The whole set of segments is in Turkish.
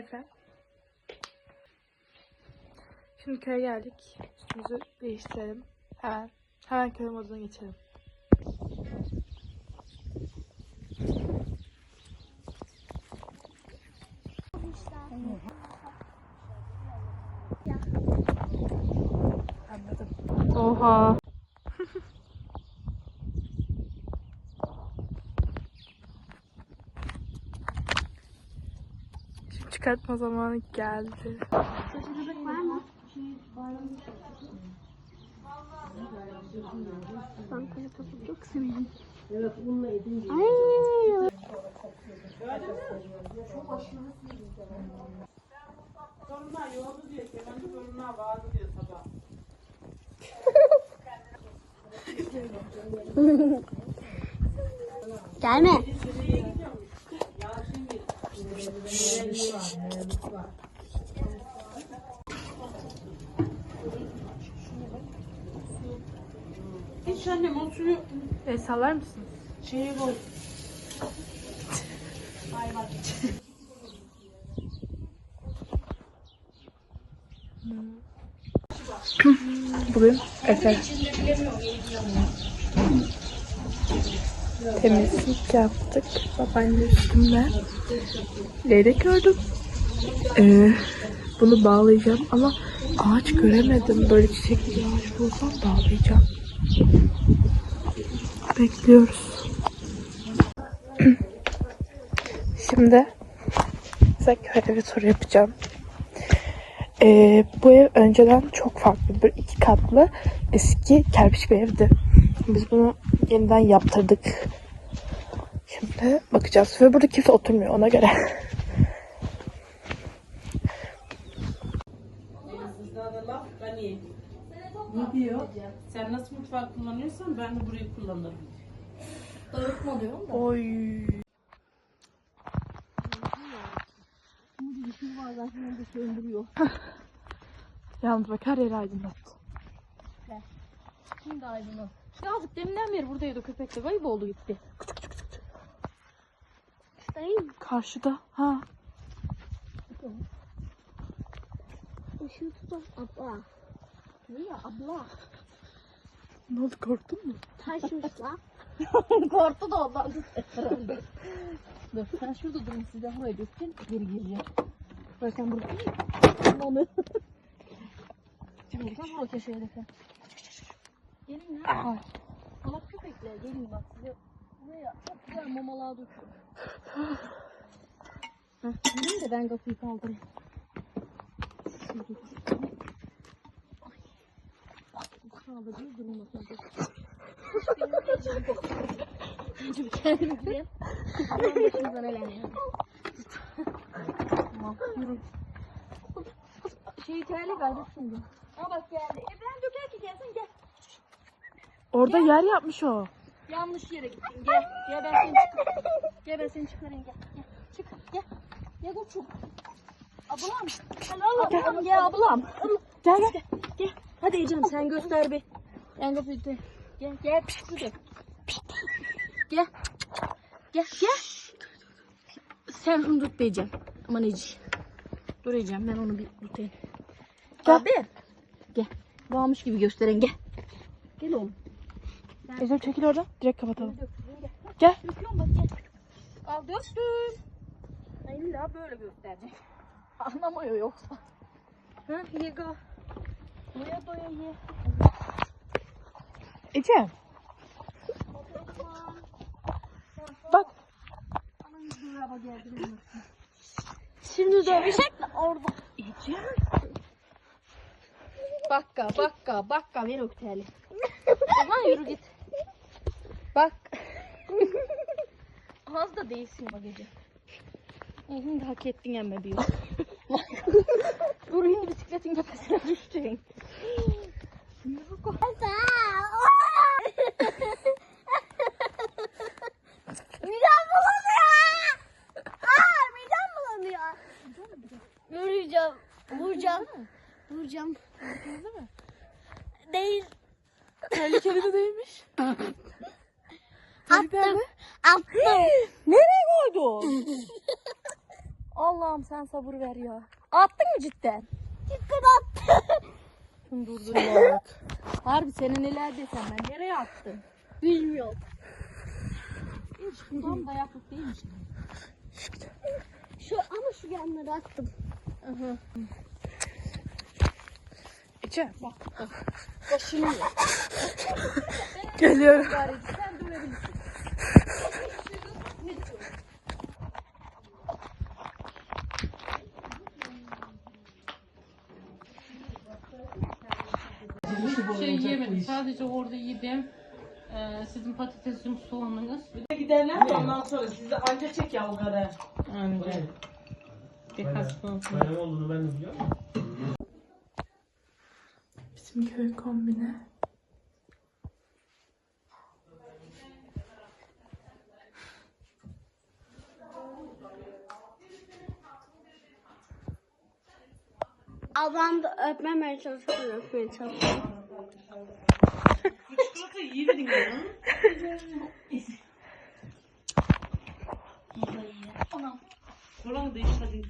Arife. Şimdi köye geldik. Üstümüzü değiştirelim. Hemen. Hemen köy moduna geçelim. Oha. Şimdi çıkartma zamanı geldi. Çok severim. Torunlar yoğurdu diyor. Kemal'de torunlar vardı diyor sabah. Gelme. Hiç annem o suyu E, sallar mısınız? şeye koy. Bugün Efe. Temizlik yaptık. Babaanne üstümde. Leylek gördüm. Ee, bunu bağlayacağım ama ağaç göremedim. Böyle çiçekli bir ağaç bulsam bağlayacağım. Bekliyoruz. Şimdi size köye bir tur yapacağım. Ee, bu ev önceden çok farklı. Bir iki katlı eski kerpiç bir evdi. Biz bunu yeniden yaptırdık. Şimdi bakacağız. Ve burada kimse oturmuyor ona göre. Sizde de laf gani. Ne diyor? Sen nasıl mutfak kullanıyorsan ben de burayı kullanırım. Oy. Yalnız bak her yeri aydınlattı. Şimdi aydınlat. Yazık deminden beri buradaydı köpek de kayboldu gitti. Dayım. Karşıda. Ha. Işığı tutar. Abla. Ya abla. Ne oldu korktun mu? Taşmış lan. Korktu da ondan. Dur sen şurada durun siz de buraya dökün. Geri geleceğim. Bak sen burada. Onu. Şimdi sen buraya köşeye dökün. Gelin ya. Aa. Salak köpekler gelin bak size. Buraya çok güzel mamalar döküyorum. Gelin de ben kapıyı kaldırayım. Şurada. Bakalım. Önce bir kendimi gireyim. Aman başımıza neler yani. Tamam yürü. Şey terli galiba şimdi. Aa bak geldi. E ben döker ki gelsin gel. Orada yer yapmış o. Yanlış yere gittin. Gel. Gel ben seni çıkarayım. Gel ben seni çıkarayım gel. Gel. Çık. Gel. Gel koçum. Ablam. Gel ablam. Gel ablam. Gel gel. Gel. Hadi Ecem sen göster bir. Ben kapıyı tut. Gel gel. Hadi. Gel. Gel gel. Sen onu tut Ecem. Aman Ece. Dur Ecem ben onu bir tutayım. Gel. Abi. Gel. Varmış gibi gösteren gel. Gel oğlum. Ecem çekil oradan. Direkt kapatalım. Gel. Gel. Döküyorum bak gel. Al döktüm. İlla böyle gösterecek. Anlamıyor yoksa. Ha ye go. Doya ye. Ecem. Bak. Şimdi dövüşecek mi orada? Ecem. Bakka bakka bakka ver okteli. Aman yürü git. Bak. Az da değilsin bak Ece. E, Şimdi hak ettin emme bir yol. Dur şimdi bisikletin tepesine düştün. Şimdi bak o. Midem bulanıyor. Aa midem bulanıyor. Vuracağım. Vuracağım. Vuracağım. Değil. Tehlikeli de değilmiş. Attım. Attım. Nereye koydun? Allah'ım sen sabır ver ya. Attın mı cidden? Cidden attı. Şunu durdur bak. Harbi senin neler desem ben nereye attın? Bilmiyorum. Hiç tam dayaklık değilmiş. Şu ama şu yanları attım. Ece Başını ye. geliyorum. Sen dövebilirsin. Şey yemedim. Sadece orada yedim. Ee, sizin patatesin soğanınız. Giderler de ondan sonra sizi anca çek ya o kadar. Anca. Birkaç soğan. Ne olduğunu ben de biliyorum. Bizim köy kombine. Ablam da öpmemeye çalışıyor, öpmeye çalışıyor. Çikolata yiyebilin ya. Da iş hadi.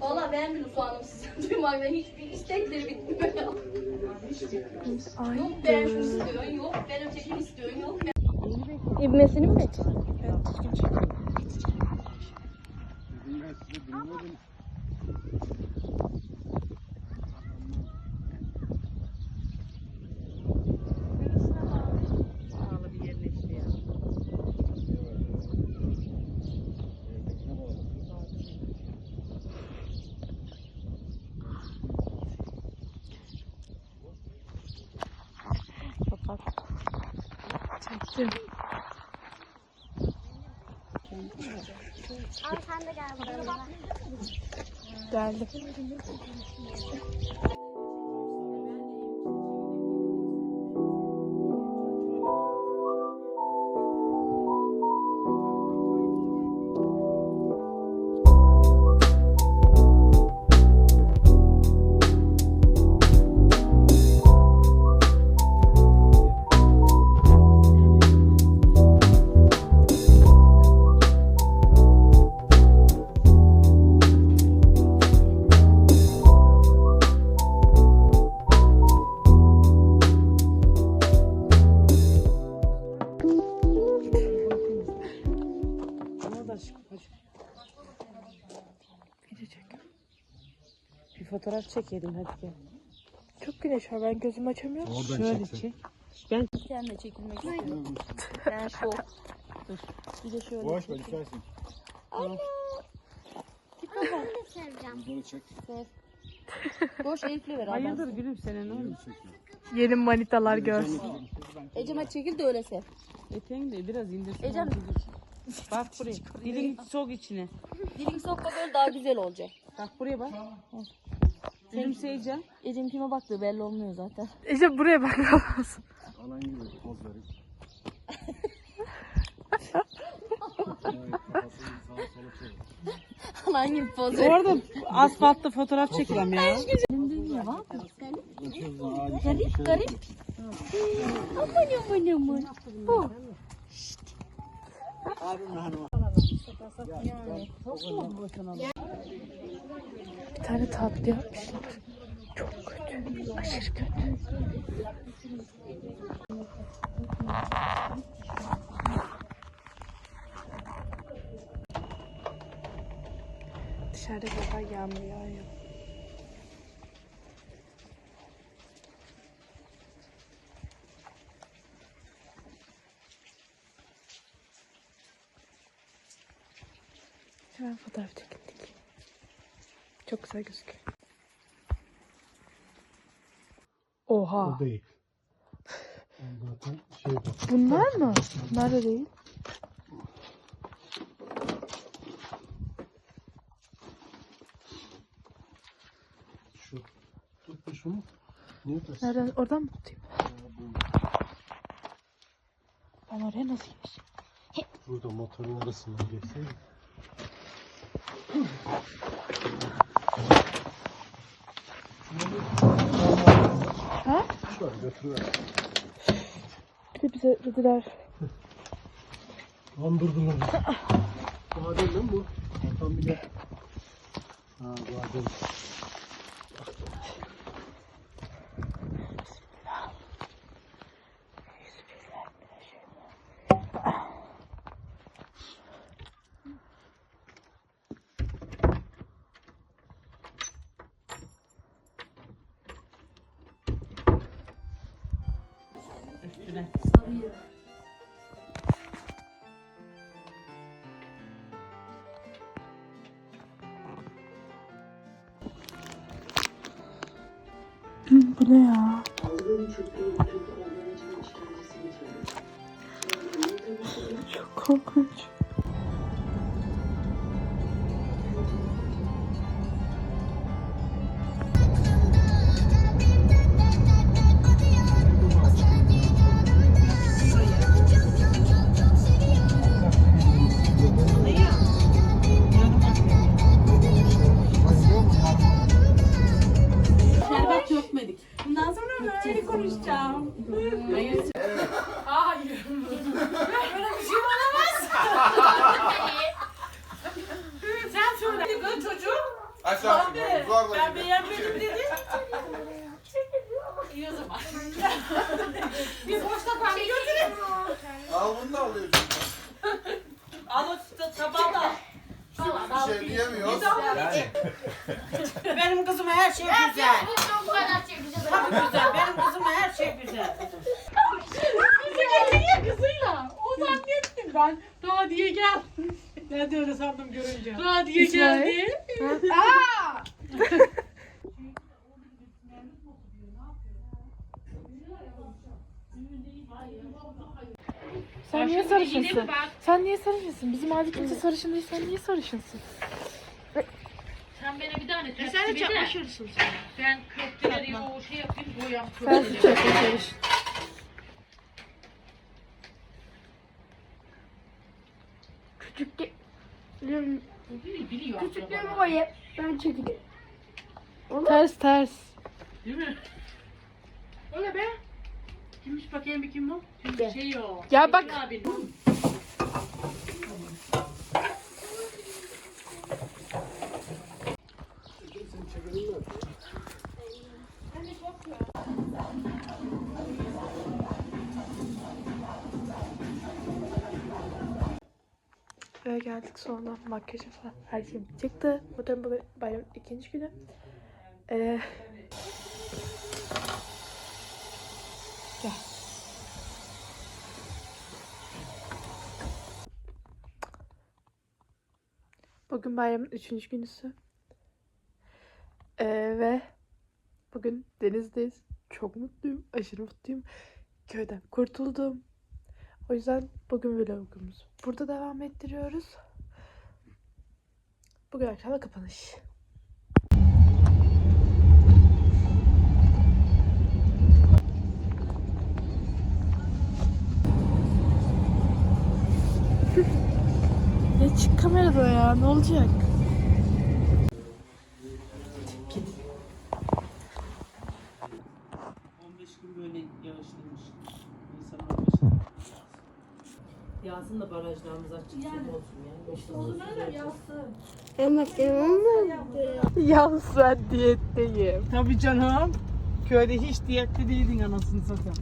Valla ben bile soğanım sizin duymaktan hiçbir istekleri bitmiyor. Yok ben şunu istiyorum, yok ben ötekini istiyorum, yok ben... İbmesini mi bekliyorsun? Bir yerleşti ya. Çektim. Abi sen de gel buraya. Geldim. Fotoğraf çekelim hadi gel. Çok güneş var ben gözümü açamıyorum. Şöyle çek. Sen de çekilmek istiyorum. Ben şok. Dur. Bir de şöyle. Boş ver düşersin. Ben de seveceğim. Bunu çek. Boş Elif'le ver Hayırdır gülüm senin oğlum? Yeni manitalar görsün. Ecem hadi çekil de öyle sev. Eteğini de biraz indirsin. Ecem Bak buraya. Dilini sok içine. dilin sokma böyle daha güzel olacak. Bak buraya bak. Gülümseyeceğim. Ecem kime baktığı belli olmuyor zaten. Ece buraya bakmam lazım. Alan gibi poz verin. Hangi poz Orada asfaltta fotoğraf çekeceğim ya. Garip garip. Aman aman aman. Bu. Bir tane tatlı yapmışlar. Çok kötü. Aşırı kötü. Dışarıda daha yağmur yağıyor. Hemen fotoğraf çekindik. Çok güzel gözüküyor. Oha. O değil. Zaten şey. Bunlar mı? Bunlar da değil. Şu. Tut da şunu. Niye ters? Nereden? Oradan mı tutayım? Ben oraya nasıl geçeyim? Burada motorun arasından geçseydi. Ha? Bir de bize dediler. Kandırdılar. Badem lan bu. Tam bir de. Ha badem. Üstüne. Bu ne ya? Çok korkunç. Her şey güzel. Tabii güzel. Benim kızıma her şey güzel. Niye kızıyla? O zannettim ben. Daha diye gel. Ben de öyle sandım görünce. Daha diye geldi. Sen niye sarışınsın? Sen niye sarışınsın? Bizim ailede kimse sarışın değil. Sen niye sarışınsın? Bana bir tane tepsi Sen de çamaşırsın sen. Ben köfteleri o şey yapayım boyam Sen çok sarışın. Küçüklüğüm, biliyor. küçüklüğümü boyayıp ben çekilirim. Ters ters. Değil mi? Öyle be. Kimmiş bakayım bir kim o? De. Şey o. Ya bak. Abinin. Eve geldik sonra makyajım falan her şey çıktı. Bugün bu bayramın ikinci günü. Ee, gel. Bugün bayramın üçüncü günüsü. Ee, ve bugün denizdeyiz. Çok mutluyum. Aşırı mutluyum. Köyden kurtuldum. O yüzden bugün vlogumuz burada devam ettiriyoruz. Bugün akşam da kapanış. ya çık kamerada ya ne olacak? gün böyle yağışlıymış. Nisan 15'inde. Yağsın da barajlarımız açık su olsun ya. İşte olur öyle Evet, yanılmadı. Yalnız ben diyetteyim. Tabii canım. Köyde hiç diyetli değildin anasını satayım.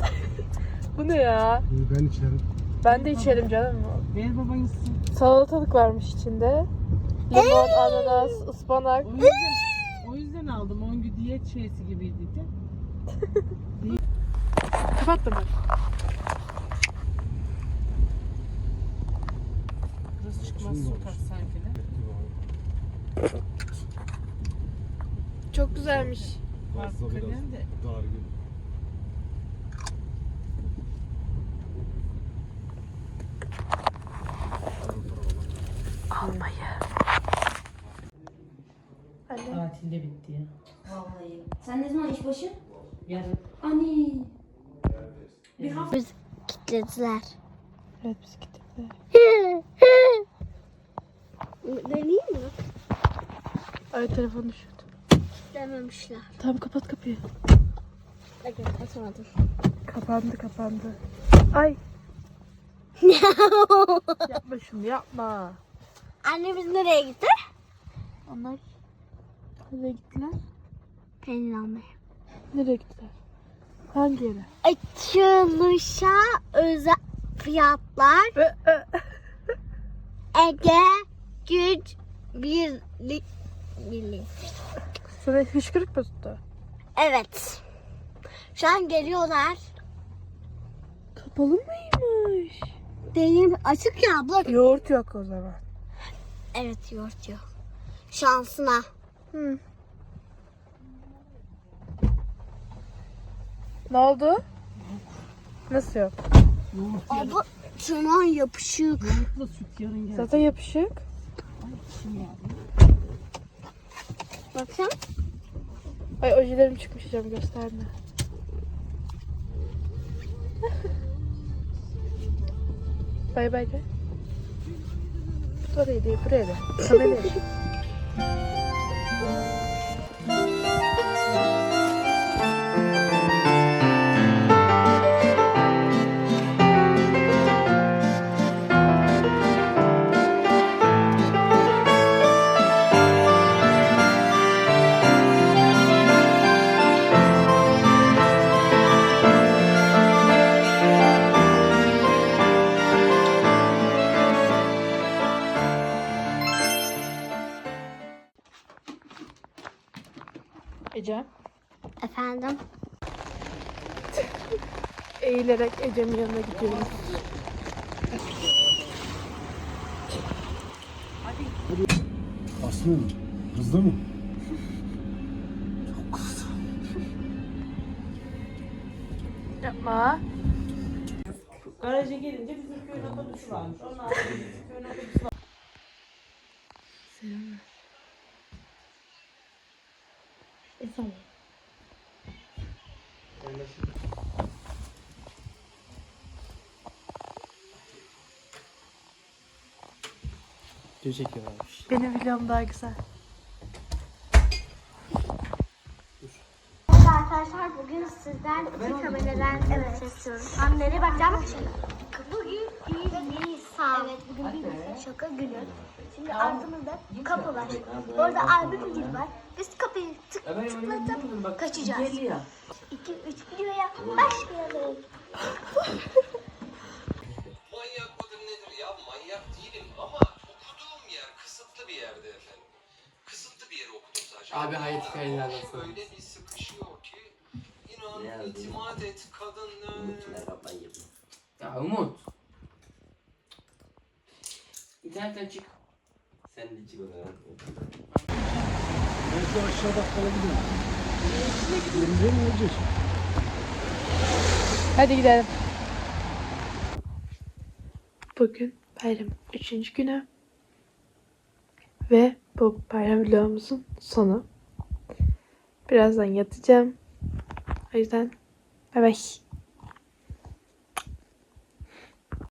Bu ne ya? Ben içerim. Ben de içerim canım. Ver baban içsin. Salatalık varmış içinde. Limon, ananas, ıspanak. O yüzden, o yüzden aldım. 10 gün diyet şeysi gibiydi de. Kapattım ben. Çıkmaz sokak sanki de. Çok güzelmiş. Fazla biraz Hakikaten de. dar gibi. Almayı. Anne. Tatilde bitti ya. Vallahi. Sen ne zaman işbaşı? Yarın. Ani. Biz kilitlediler. Evet bisikletle. Deneyeyim mi? Ay telefonu düşürdü. Dememişler. Tamam kapat kapıyı. Bakın atamadım. Kapandı kapandı. Ay. yapma şunu yapma. Annemiz nereye gitti? Onlar nereye gittiler? Peynir almaya. Nereye gittiler? Hangi yere? Açılışa özel fiyatlar. Ege Güç Birlik Birliği. Sana hışkırık mı tuttu? Evet. Şu an geliyorlar. Kapalı mıymış? Değil açık ya abla. Yoğurt yok o zaman. Evet yoğurt yok. Şansına. Hı. Ne oldu? Nasıl yok? Abla tırnağın yapışık. Yoğurtla süt yarın gel. Zaten yapışık. Bakın. Ay ojelerim çıkmış hocam gösterme. bay bay de. Oraya değil buraya da. Kameraya. Aslı hızlı mı? Yapma. Garaja gelince bizim köyün otobüsü varmış. Onlar da bizim köyün otobüsü var. Video çekiyorlarmış. Benim videom daha güzel. Evet arkadaşlar bugün sizden iki kameradan evet çekiyoruz. Ben nereye bakacağım? Bugün 1 Nisan. Evet bugün 1 Nisan şaka günü. Şimdi arkamızda kapı var. Orada abi müdür var. Biz kapıyı tık tıklatıp kaçacağız. 2 3 videoya başlayalım. Abi hayat hikayeler nasıl? Öyle bir sıkışıyor ki inan itimat et kadın Ya Umut. İnternetten çık. Sen de çık o zaman. Ben şu aşağıda kalabilirim. Yerinde mi olacak? Hadi gidelim. Bugün bayramın üçüncü günü. Ve bu bayram vlogumuzun sonu. Birazdan yatacağım. O yüzden bay bay.